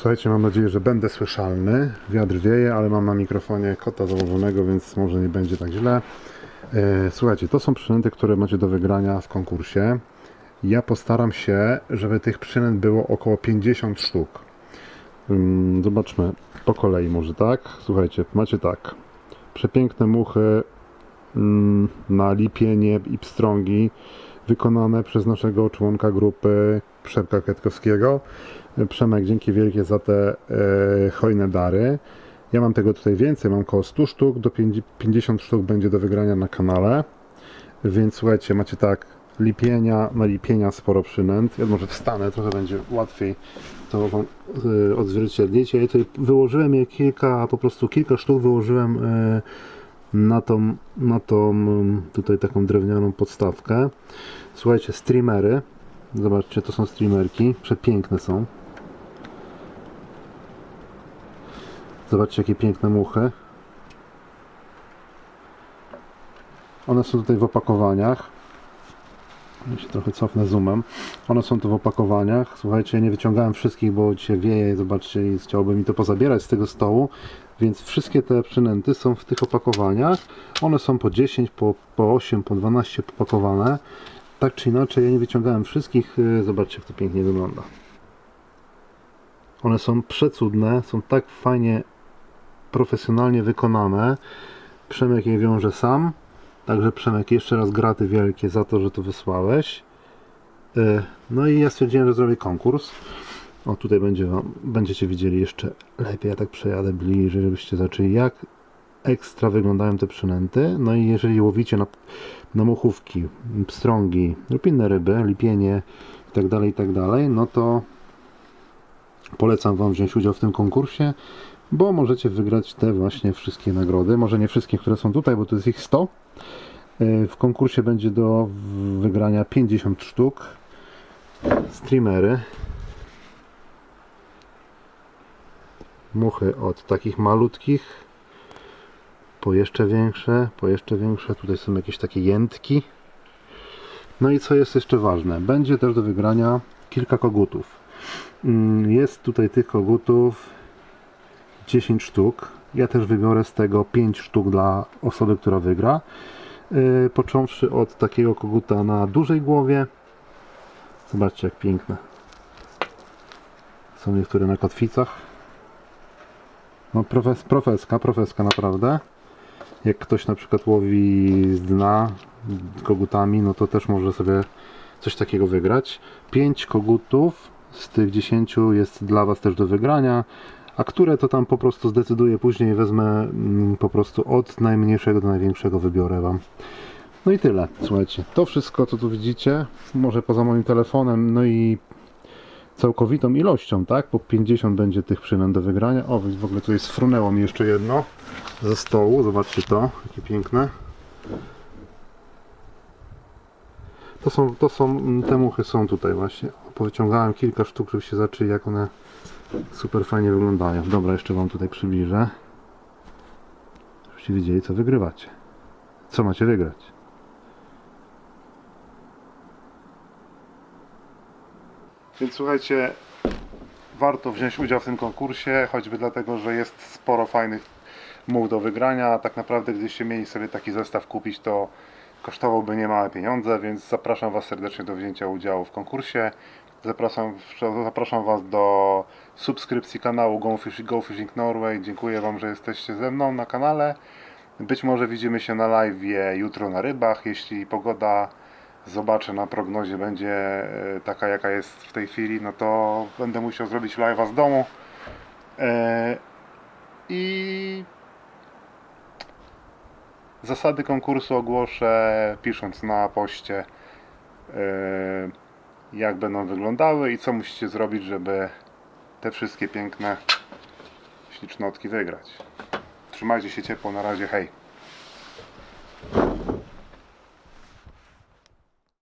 Słuchajcie, mam nadzieję, że będę słyszalny. Wiatr wieje, ale mam na mikrofonie kota założonego, więc może nie będzie tak źle. E, Słuchajcie, to są przynęty, które macie do wygrania w konkursie. Ja postaram się, żeby tych przynęt było około 50 sztuk. Zobaczmy po kolei może, tak? Słuchajcie, macie tak. Przepiękne muchy na lipienie i pstrągi wykonane przez naszego członka grupy Przemka Kwiatkowskiego. Przemek, dzięki wielkie za te e, hojne dary. Ja mam tego tutaj więcej, mam około 100 sztuk, do 50 sztuk będzie do wygrania na kanale. Więc słuchajcie, macie tak, lipienia, na lipienia sporo przynęt. Ja może wstanę, trochę będzie łatwiej to wam y, odzwierciedlić. Ja tutaj wyłożyłem je kilka, po prostu kilka sztuk wyłożyłem y, na tą, na tą mm, tutaj taką drewnianą podstawkę. Słuchajcie, streamery. Zobaczcie, to są streamerki. Przepiękne są. Zobaczcie, jakie piękne muchy. One są tutaj w opakowaniach. Ja się trochę cofnę zoomem. One są tu w opakowaniach. Słuchajcie, nie wyciągałem wszystkich, bo dzisiaj wieje, zobaczcie, i chciałbym mi to pozabierać z tego stołu. Więc wszystkie te przynęty są w tych opakowaniach. One są po 10, po, po 8, po 12 opakowane. Tak czy inaczej, ja nie wyciągałem wszystkich. Yy, Zobaczcie, jak to pięknie wygląda. One są przecudne, są tak fajnie, profesjonalnie wykonane. Przemek je wiąże sam. Także Przemek, jeszcze raz graty wielkie za to, że to wysłałeś. E, No i ja stwierdziłem, że zrobię konkurs. O, tutaj będzie wam, będziecie widzieli jeszcze lepiej. Ja tak przejadę bliżej, żebyście zobaczyli, jak ekstra wyglądają te przynęty. No i jeżeli łowicie na, na muchówki, pstrągi lub inne ryby, lipienie i tak dalej, i tak no to polecam Wam wziąć udział w tym konkursie, bo możecie wygrać te właśnie wszystkie nagrody. Może nie wszystkie, które są tutaj, bo to jest ich 100. E, W konkursie będzie do wygrania 50 sztuk. Streamery. Muchy od takich malutkich po jeszcze większe, po jeszcze większe. Tutaj są jakieś takie jętki. No i co jest jeszcze ważne? Będzie też do wygrania kilka kogutów. Mm, Jest tutaj tych kogutów 10 sztuk. Ja też wybiorę z tego 5 sztuk dla osoby, która wygra. Yy, począwszy od takiego koguta na dużej głowie. Zobaczcie jak piękne. Są niektóre na kotwicach. No profes, profeska, profeska naprawdę. Jak ktoś na przykład łowi z dna kogutami, no to też może sobie coś takiego wygrać. 5 kogutów z tych 10 jest dla Was też do wygrania. A które to tam po prostu zdecyduję później, wezmę mm, po prostu od najmniejszego do największego wybiorę Wam. No i tyle, słuchajcie. To wszystko, co tu widzicie, może poza moim telefonem, no i całkowitą ilością, tak? Po 50 będzie tych przynęt do wygrania. O, w ogóle tutaj sfrunęło mi jeszcze jedno ze stołu. Zobaczcie to, jakie piękne. To są, to są, mm, te muchy są tutaj właśnie. Powyciągałem kilka sztuk, żebyście zobaczyli, jak one super fajnie wyglądają. Dobra, jeszcze Wam tutaj przybliżę. Żebyście wiedzieli, co wygrywacie. Co macie wygrać. Więc słuchajcie, warto wziąć udział w tym konkursie, choćby dlatego, że jest sporo fajnych much do wygrania. Tak naprawdę, gdybyście mieli sobie taki zestaw kupić, to kosztowałby niemałe pieniądze, więc zapraszam Was serdecznie do wzięcia udziału w konkursie. Zapraszam, zapraszam Was do subskrypcji kanału Go Go Fishing Norway. Dziękuję Wam, że jesteście ze mną na kanale. Być może widzimy się na live jutro na rybach, jeśli pogoda zobaczę na prognozie będzie e, taka jaka jest w tej chwili, no to będę musiał zrobić live'a z domu. E, I zasady konkursu ogłoszę pisząc na poście e, jak będą wyglądały i co musicie zrobić, żeby te wszystkie piękne ślicznotki wygrać. Trzymajcie się ciepło, na razie, hej!